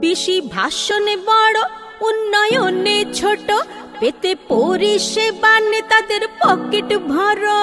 পিসি ভাষণে বড় উন্নয়নে ছোট পেতে পরিষেবা নেতাদের পকেট ভরো।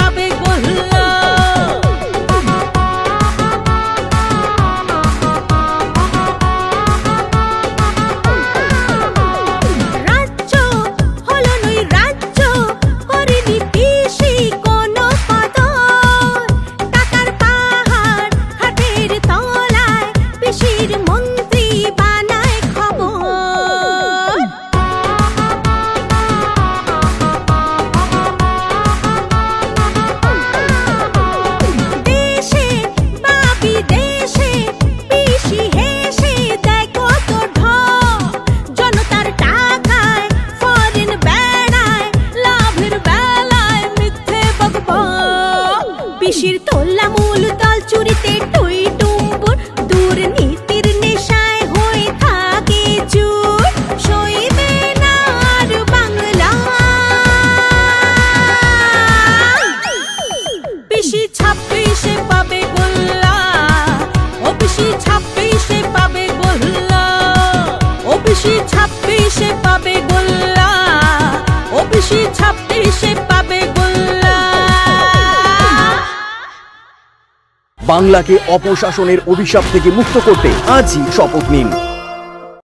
পিসির তোলা মূল দল চুরিতে টুই নেশায় হয়ে থাকে চুর। সইবে না আর বাংলা। পিসি ছাব্বিশে পাবে গোল্লা। ও পিসি পাবে গোল্লা। ও পিসি পাবে গোল্লা। ও পিসি বাংলাকে অপশাসনের অভিশাপ থেকে মুক্ত করতে আজই শপথ নিন।